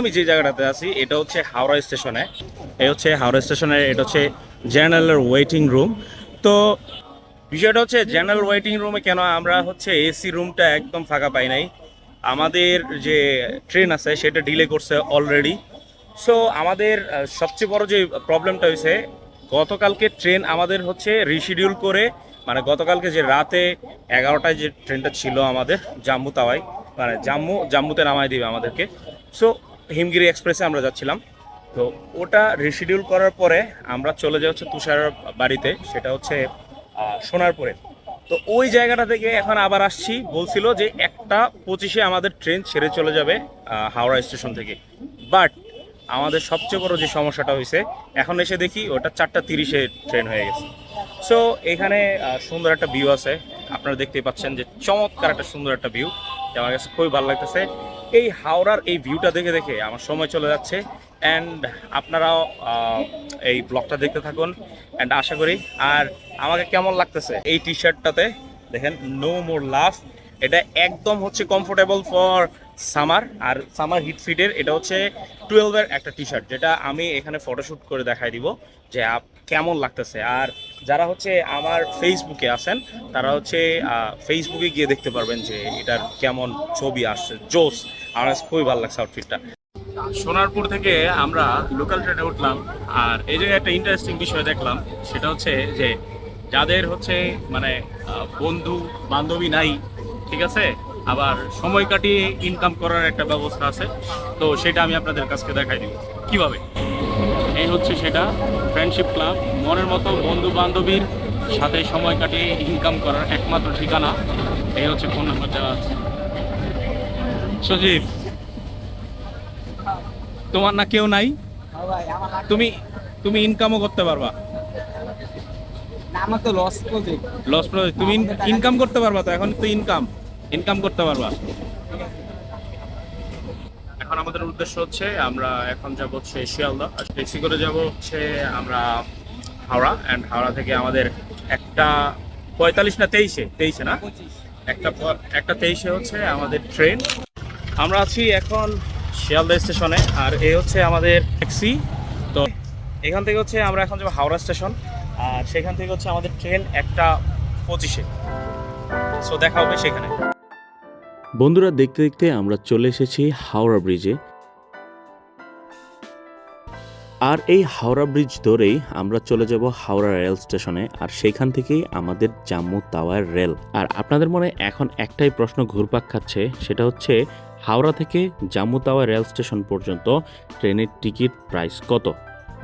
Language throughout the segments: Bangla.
আমি যে জায়গাটাতে আছি, এটা হচ্ছে হাওড়া স্টেশনে। এই হচ্ছে হাওড়া স্টেশনের, এটা হচ্ছে জেনারেলের ওয়েটিং রুম তো বিষয়টা হচ্ছে, জেনারেল ওয়েটিং রুমে কেন আমরা হচ্ছে এসি রুমটা একদম ফাঁকা পাই নাই? আমাদের যে ট্রেন আছে, সেটা ডিলে করছে অলরেডি সো আমাদের সবচেয়ে বড় যে প্রবলেমটা হয়েছে, গতকালকে ট্রেন আমাদের হচ্ছে রিশিডিউল করে মানে গতকালকে যে রাতে এগারোটায় যে ট্রেনটা ছিল আমাদের জাম্মু তাওয়াই মানে জাম্মু, জাম্মুতে নামায় দিবে আমাদেরকে। সো হিমগিরি এক্সপ্রেসে আমরা যাচ্ছিলাম। তো ওটা রিশিডিউল করার পরে আমরা চলে যাই হচ্ছে তুষার বাড়িতে, সেটা হচ্ছে সোনারপুরে। তো ওই জায়গাটা থেকে এখন আবার আসছি, বলছিল যে একটা পঁচিশে আমাদের ট্রেন ছেড়ে চলে যাবে হাওড়া স্টেশন থেকে। বাট আমাদের সবচেয়ে বড় যে সমস্যাটা হয়েছে, এখন এসে দেখি ওটা চারটা তিরিশে ট্রেন হয়ে গেছে। সো এখানে সুন্দর একটা ভিউ আছে। আপনারা দেখতেই পাচ্ছেন যে চমৎকার একটা সুন্দর একটা ভিউ আমার কাছে খুবই ভালো লাগতেছে। এই হাওড়ার এই ভিউটা দেখে দেখে আমার সময় চলে যাচ্ছে। অ্যান্ড আপনারাও এই ব্লগটা দেখতে থাকুন। অ্যান্ড আশা করি, আর আমাকে কেমন লাগতেছে এই টি শার্টটাতে দেখেন নো মোর লাভ এটা একদম হচ্ছে কমফোর্টেবল ফর সামার আর সামার হিট ফিটের এটা হচ্ছে টুয়েলভের একটা টি শার্ট যেটা আমি এখানে ফটোশ্যুট করে দেখাই দিব যে কেমন লাগতেছে। আর যারা হচ্ছে আমার ফেসবুকে আছেন, তারা হচ্ছে ফেসবুকে গিয়ে দেখতে পারবেন যে এটার কেমন ছবি আসছে জোস আমার খুবই ভালো লাগছে আউটফিটটা সোনারপুর থেকে আমরা লোকাল ট্রেনে উঠলাম, আর এই জায়গায় একটা ইন্টারেস্টিং বিষয় দেখলাম, সেটা হচ্ছে যে যাদের হচ্ছে মানে বন্ধু বান্ধবী নাই, ঠিক আছে? আবার সময় কাটিয়ে ইনকাম করার একটা ব্যবস্থা আছে। তো সেটা আমি আপনাদের কাছকে দেখাই দিব। কীভাবে? এই হচ্ছে সেটা ফ্রেন্ডশিপ ক্লাব মনের মতো বন্ধু বান্ধবীর সাথে সময় কাটিয়ে ইনকাম করার একমাত্র ঠিকানা। এই হচ্ছে ফোন নাম্বার দেওয়া আছে। সজীব তোমার না কেউ নাই? তুমি তুমি ইনকামও করতে পারবা। আমার তো লস প্রজেক্ট লস তুমি ইনকাম করতে পারবা তো এখন তো ইনকাম ইনকাম করতে পারবা। এখন আমাদের উদ্দেশ্য হচ্ছে আমরা এখন যাব হচ্ছে শিয়ালদা আর ট্যাক্সি করে যাব হচ্ছে আমরা হাওড়া। অ্যান্ড হাওড়া থেকে আমাদের একটা পঁয়তাল্লিশ না তেইশে? তেইশে না? একটা একটা তেইশে হচ্ছে আমাদের ট্রেন। আমরা আছি এখন শিয়ালদা স্টেশনে। আর এই হচ্ছে আমাদের ট্যাক্সি। তো এখান থেকে হচ্ছে আমরা এখন যাব হাওড়া স্টেশন। আর সেখান থেকে হচ্ছে আমাদের ট্রেন একটা পঁচিশে। সো দেখা হবে সেখানে। বন্ধুরা, দেখতে দেখতে আমরা চলে এসেছি হাওড়া ব্রিজে। আর এই হাওড়া ব্রিজ ধরেই আমরা চলে যাব হাওড়া রেল স্টেশনে, আর সেখান থেকেই আমাদের জাম্মু তাওয়ার রেল। আর আপনাদের মনে এখন একটাই প্রশ্ন ঘুরপাক খাচ্ছে, সেটা হচ্ছে, হাওড়া থেকে জাম্মু তাওয়া রেল স্টেশন পর্যন্ত ট্রেনের টিকিট প্রাইস কত?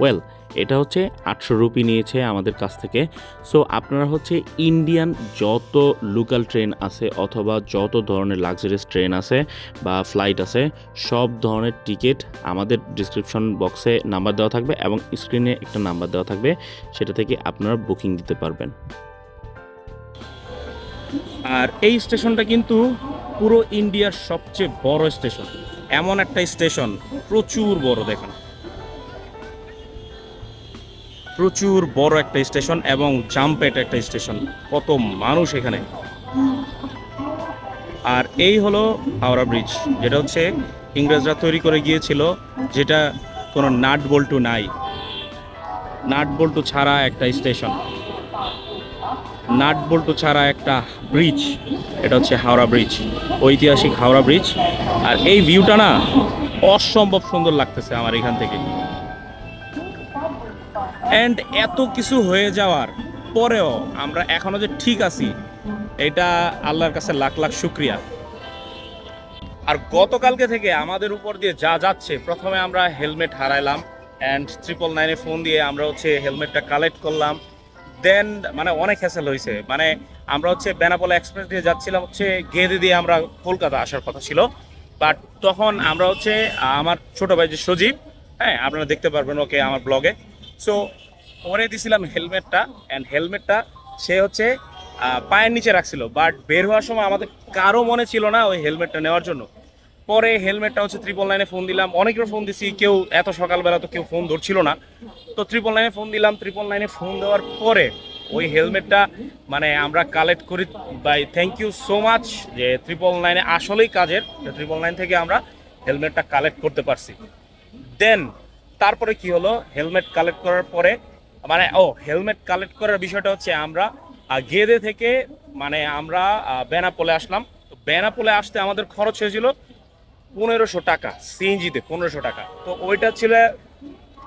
ওয়েল এটা হচ্ছে আটশো রুপি নিয়েছে আমাদের কাছ থেকে। সো আপনারা হচ্ছে ইন্ডিয়ান যত লোকাল ট্রেন আছে অথবা যত ধরনের লাক্সারিয়াস ট্রেন আছে বা ফ্লাইট আছে, সব ধরনের টিকিট আমাদের ডিসক্রিপশন বক্সে নাম্বার দেওয়া থাকবে এবং স্ক্রিনে একটা নাম্বার দেওয়া থাকবে, সেটা থেকে আপনারা বুকিং দিতে পারবেন। আর এই স্টেশনটা কিন্তু পুরো ইন্ডিয়ার সবচেয়ে বড় স্টেশন। এমন একটা স্টেশন, প্রচুর বড়, দেখেন। প্রচুর বড় একটা স্টেশন এবং জাম্পেট একটা স্টেশন। কত মানুষ এখানে। আর এই হলো হাওড়া ব্রিজ, যেটা হচ্ছে ইংরেজরা তৈরি করে গিয়েছিল, যেটা কোনো নাট বল্টু নাই। নাট বল্টু ছাড়া একটা স্টেশন। নাট বল্টু ছাড়া একটা ব্রিজ, এটা হচ্ছে হাওড়া ব্রিজ, ঐতিহাসিক হাওড়া ব্রিজ। আর এই ভিউটা না অসম্ভব সুন্দর লাগতেছে আমার এখান থেকে। অ্যান্ড এত কিছু হয়ে যাওয়ার পরেও আমরা এখনও যে ঠিক আছি, এটা আল্লাহর কাছে লাখ লাখ শুক্রিয়া। আর গতকালকে থেকে আমাদের উপর দিয়ে যা যাচ্ছে, প্রথমে আমরা হেলমেট হারাইলাম অ্যান্ড ট্রিপল নাইনে ফোন দিয়ে আমরা হচ্ছে হেলমেটটা কালেক্ট করলাম। দেন মানে অনেক হ্যাসেল হয়েছে মানে আমরা হচ্ছে বেনাপোলা এক্সপ্রেস দিয়ে যাচ্ছিলাম হচ্ছে গেদে দিয়ে আমরা কলকাতা আসার কথা ছিল। বাট তখন আমরা হচ্ছে, আমার ছোট ভাই যে সজীব হ্যাঁ আপনারা দেখতে পারবেন ওকে আমার ব্লগে সো পরে দিছিলাম হেলমেটটা অ্যান্ড হেলমেটটা সে হচ্ছে পায়ের নিচে রাখছিল বাট বের হওয়ার সময় আমাদের কারও মনে ছিল না ওই হেলমেটটা নেওয়ার জন্য। পরে হেলমেটটা হচ্ছে ত্রিপল নাইনে ফোন দিলাম অনেকের ফোন দিছি, কেউ এত সকালবেলা তো কেউ ফোন ধরছিল না। তো ট্রিপল নাইনে ফোন দিলাম ত্রিপল নাইনে ফোন দেওয়ার পরে ওই হেলমেটটা মানে আমরা কালেক্ট করি bye thank you so much যে ট্রিপল নাইনে আসলেই কাজের ট্রিপল নাইন থেকে আমরা হেলমেটটা কালেক্ট করতে পারছি। দেন তারপরে কি হলো? হেলমেট কালেক্ট করার পরে মানে ও হেলমেট কালেক্ট করার বিষয়টা হচ্ছে আমরা গেদে থেকে মানে আমরা বেনাপোলে আসলাম। তো বেনাপোলে আসতে আমাদের খরচ হয়েছিল পনেরোশো টাকা, সিএনজিতে পনেরোশো টাকা। তো ওইটা ছিল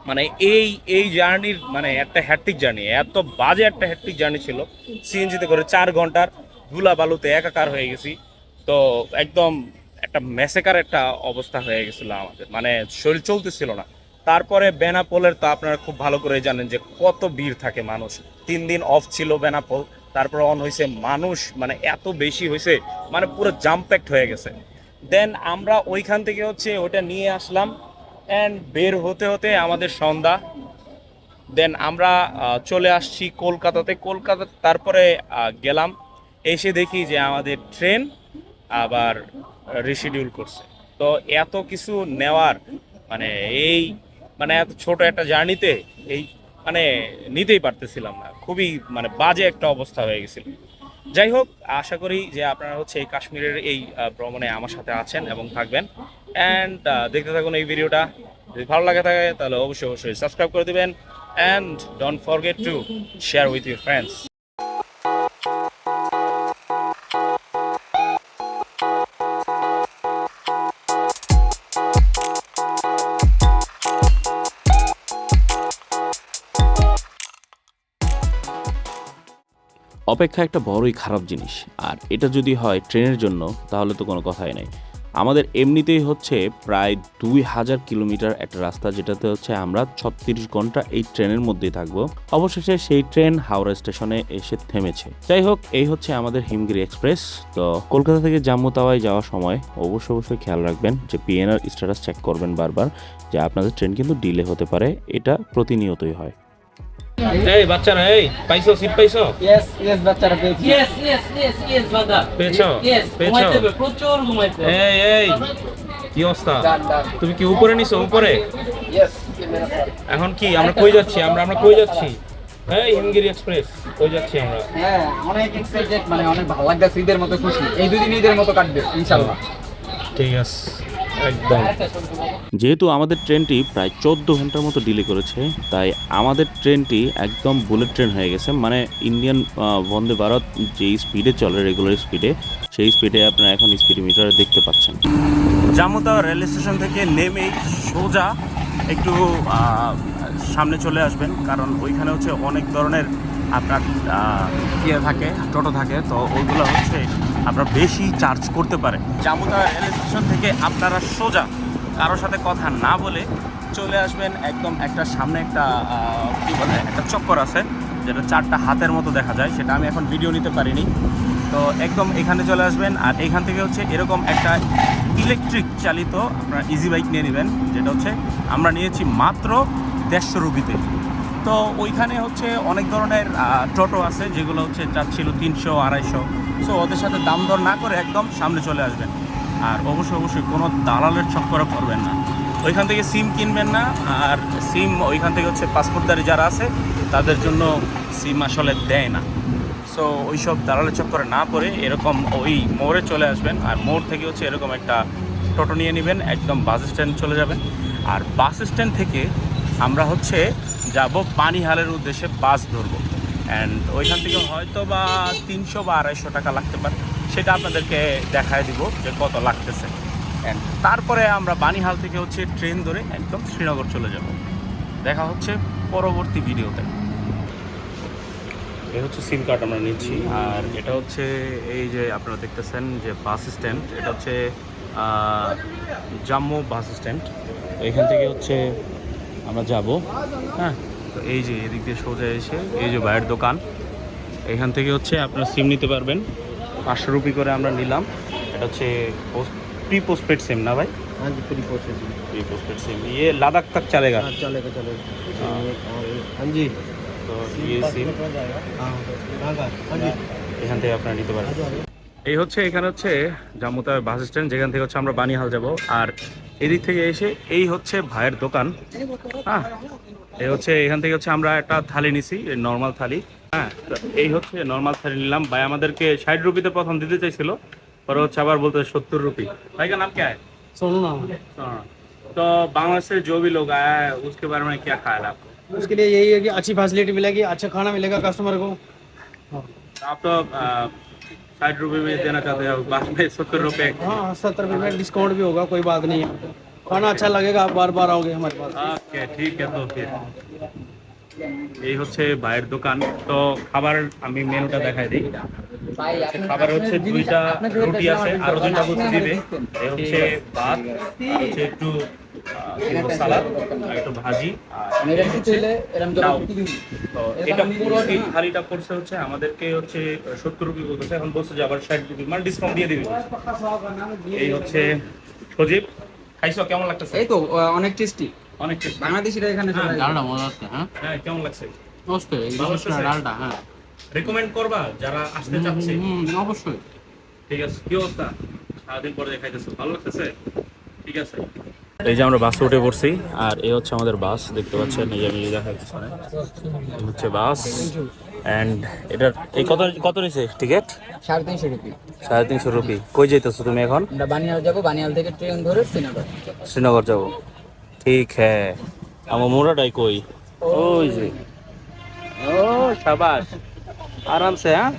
মানে এই এই জার্নির মানে একটা হ্যাট্রিক জার্নি এত বাজে একটা হ্যাট্রিক জার্নি ছিল। সিএনজিতে করে চার ঘণ্টার ধুলা বালুতে একাকার হয়ে গেছি। তো একদম একটা মেসেকার একটা অবস্থা হয়ে গেছিল আমাদের। মানে শরীর চলতেছিল না। তারপরে বেনাপোলের তো আপনারা খুব ভালো করে জানেন যে কত ভিড় থাকে মানুষ। তিন দিন অফ ছিল বেনাপোল, তারপরে অন হয়েছে মানুষ মানে এত বেশি হয়েছে মানে পুরো জাম প্যাক্ট হয়ে গেছে। দেন আমরা ওইখান থেকে হচ্ছে ওটা নিয়ে আসলাম অ্যান্ড বের হতে হতে আমাদের সন্ধ্যা। দেন আমরা চলে আসছি কলকাতাতে। কলকাতা, তারপরে গেলাম। এসে দেখি যে আমাদের ট্রেন আবার রিশিডিউল করছে। তো এত কিছু নেওয়ার মানে এই মানে এত ছোট একটা জার্নিতে এই মানে নিতেই পারতেছিলাম না। খুবই মানে বাজে একটা অবস্থা হয়ে গেছিল। যাই হোক, আশা করি যে আপনারা হচ্ছে এই কাশ্মীরের এই ভ্রমণে আমার সাথে আছেন এবং থাকবেন। অ্যান্ড দেখতে থাকুন এই ভিডিওটা। যদি ভালো লাগে থাকে, তাহলে অবশ্যই অবশ্যই সাবস্ক্রাইব করে দিবেন। And don't forget to share with your friends অপেক্ষা একটা বড়ই খারাপ জিনিস। আর এটা যদি হয় ট্রেনের জন্য, তাহলে তো কোনো কথাই নাই। আমাদের এমনিতেই হচ্ছে প্রায় দুই হাজার কিলোমিটার একটা রাস্তা, যেটাতে হচ্ছে আমরা ছত্রিশ ঘণ্টা এই ট্রেনের মধ্যেই থাকব। অবশেষে সেই ট্রেন হাওড়া স্টেশনে এসে থেমেছে। যাই হোক, এই হচ্ছে আমাদের হিমগিরি এক্সপ্রেস। তো কলকাতা থেকে জাম্মু তাওয়ায় যাওয়ার সময় অবশ্যই অবশ্যই খেয়াল রাখবেন যে পিএনআর স্ট্যাটাস চেক করবেন বারবার, যে আপনাদের ট্রেন কিন্তু ডিলে হতে পারে, এটা প্রতিনিয়তই হয়। এই বাচ্চারা এই পাইছো সিট পাইছো? ইয়েস ইয়েস বাচ্চারা পেয়েছি। ইয়েস ইয়েস ইয়েস ইয়েস দাদা পেয়েছ? পেয়েছ? প্রচুর ঘুমাইতে এই এই কি অবস্থা? তুমি কি উপরে নিছো উপরে? ইয়েস এখন কি আমরা কই যাচ্ছি? আমরা আমরা কই যাচ্ছি? এই হিমগিরি এক্সপ্রেস কই যাচ্ছি আমরা? হ্যাঁ অনেক এক্সাইটেড মানে অনেক ভালো লাগতেছে ঈদের মতো খুশি। এই দুদিন ঈদের মতো কাটবে ইনশাল্লাহ। ঠিক আছে। যেহেতু আমাদের ট্রেনটি প্রায় চোদ্দ ঘণ্টার মতো ডিলে করেছে, তাই আমাদের ট্রেনটি একদম বুলেট ট্রেন হয়ে গেছে। মানে ইন্ডিয়ান বন্দে ভারত যে স্পিডে চলে রেগুলার স্পিডে সেই স্পিডে আপনারা এখন স্পিড মিটারে দেখতে পাচ্ছেন। জামুতা রেল স্টেশন থেকে নেমে সোজা একটু সামনে চলে আসবেন। কারণ ওইখানে হচ্ছে অনেক ধরনের আপনার ইয়ে থাকে, টোটো থাকে। তো ওইগুলো হচ্ছে আপনার বেশি চার্জ করতে পারে জামুতা রেল স্টেশন থেকে আপনারা সোজা কারোর সাথে কথা না বলে চলে আসবেন একদম একটা সামনে একটা কি বলে, একটা চক্কর আছে, যেটা চারটা হাতের মতো দেখা যায়, সেটা আমি এখন ভিডিও নিতে পারিনি। তো একদম এখানে চলে আসবেন, আর এখান থেকে হচ্ছে এরকম একটা ইলেকট্রিক চালিত আপনারা ইজি বাইক নিয়ে নেবেন, যেটা হচ্ছে আমরা নিয়েছি মাত্র দেড়শো রুপিতে। তো ওইখানে হচ্ছে অনেক ধরনের টোটো আছে, যেগুলো হচ্ছে চাচ্ছিল তিনশো, আড়াইশো। সো ওদের সাথে দাম দর না করে একদম সামনে চলে আসবেন। আর অবশ্যই অবশ্যই কোনো দালালের চক্করে পড়বেন না। ওইখান থেকে সিম কিনবেন না, আর সিম ওইখান থেকে হচ্ছে পাসপোর্টদারি যারা আছে, তাদের জন্য সিম আসলে দেয় না। সো ওই সব দালালের চক্করে না পড়ে এরকম ওই মোড়ে চলে আসবেন, আর মোড় থেকে হচ্ছে এরকম একটা টোটো নিয়ে নেবেন, একদম বাস স্ট্যান্ড চলে যাবেন। আর বাস স্ট্যান্ড থেকে আমরা হচ্ছে যাব পানিহালের উদ্দেশ্যে বাস ধরবো। অ্যান্ড ওইখান থেকে হয়তো বা তিনশো বা আড়াইশো টাকা লাগতে পারে। সেটা আপনাদেরকে দেখায় দিব যে কত লাগতেছে। অ্যান্ড তারপরে আমরা বানিহাল থেকে হচ্ছে ট্রেন ধরে একদম শ্রীনগর চলে যাব। দেখা হচ্ছে পরবর্তী ভিডিওতে। এই হচ্ছে সিম কার্ড আমরা নিচ্ছি। আর এটা হচ্ছে এই যে আপনারা দেখতেছেন যে বাস স্ট্যান্ড, এটা হচ্ছে জাম্মু বাস স্ট্যান্ড। এখান থেকে হচ্ছে আমরা যাব। হ্যাঁ? তো এই যে এদিক দিয়ে সোজা এসে এই যে ভাইয়ের দোকান এখান থেকে হচ্ছে আপনারা সিম নিতে পারবেন পাঁচশো রুপি করে আমরা নিলাম এটা হচ্ছে প্রি পোস্টপেড সিম না ভাই हाँ जी पूरी कोशिश प्री पोस्टपेड सिम ये लद्दाख तक चलेगा हाँ चलेगा चलेगा हाँ। हाँ जी তো ये সিম हाँ हाँ जी এখান থেকে আপনারা নিতে পারেন এই হচ্ছে এখানে হচ্ছে জাম্মুতা বাস স্ট্যান্ড যেখান থেকে হচ্ছে আমরা বানিহাল যাব আর এদিক থেকে এসে এই হচ্ছে ভাইয়ের দোকান হ্যাঁ এই হচ্ছে এখান থেকে হচ্ছে আমরা একটা থালি নিছি নর্মাল থালি হ্যাঁ তো এই হচ্ছে নর্মাল থালি নিলাম ভাই আমাদেরকে ষাট রুপিতে প্রথম দিতে চাইছিল পরে হচ্ছে আবার বলতে সত্তর রুপি ভাই কা নাম কে सोनू नाम है हाँ। तो बांग्लादेश से जो भी लोग आया है उसके बारे में क्या ख्याल है आपको उसके लिए यही है कि अच्छी फैसिलिटी मिलेगी अच्छा खाना मिलेगा कस्टमर को आप तो साठ रुपए में देना चाहते हो बाद में सत्तर रुपए हाँ सत्तर रुपये में डिस्काउंट भी होगा कोई बात नहीं है खाना अच्छा लगेगा आप बार बार आओगे हमारे पास ওকে ঠিক আছে ওকে এই হচ্ছে ভাইয়ের দোকান তো খাবার আমি মেনুটা দেখাই দিই ভাই হচ্ছে খাবার হচ্ছে দুইটা রুটি আছে আরো দুইটা বুঝতে দিবে এই হচ্ছে ভাত আর হচ্ছে একটু আহ, কি বলবো, সালাদ আর একটু ভাজি আর মানে এরকম কিছু হলে এরকম জন্য ডাউ। কিছু দিন। তো এটা পুরো এই থালিটা পড়ছে হচ্ছে আমাদেরকে হচ্ছে সত্তর রুপি বলতেছে এখন বলছে যে আবার ষাট রুপি মানে ডিসকাউন্ট দিয়ে দিবে এই হচ্ছে সজীব খাইছো কেমন লাগতেছে? এই তো অনেক টেস্টি অনেক টেস্টি বাংলাদেশিরা এখানে চলে আসে। ডালটা মজা আছে হ্যাঁ? হ্যাঁ কেমন লাগছে? মস্ত এই ভালো বিশেষ ডালটা হ্যাঁ। রেকমেন্ড করবা যারা আসতে চাচ্ছে। হুম অবশ্যই। ঠিক আছে কি অবস্থা? সারাদিন পরে খাইতেছো ভালো লাগতেছে? ঠিক আছে। এই যে আমরা বাসে উঠে পড়ছি আর এই হচ্ছে আমাদের বাস দেখতে পাচ্ছেন এই যে আমি দেখা পিছনে হচ্ছে বাস অ্যান্ড এটার এই কত কত নিছে টিকিট? সাড়ে তিনশো রুপি। সাড়ে তিনশো রুপি। কই যেতেছো তুমি এখন? আমরা বানিয়াল যাব বানিয়াল থেকে ট্রেন ধরে শ্রীনগর। শ্রীনগর যাব। ঠিক হ্যাঁ। আমার মোড়াটাই কই? ওই যে। ও শাবাশ আরামসে হ্যাঁ?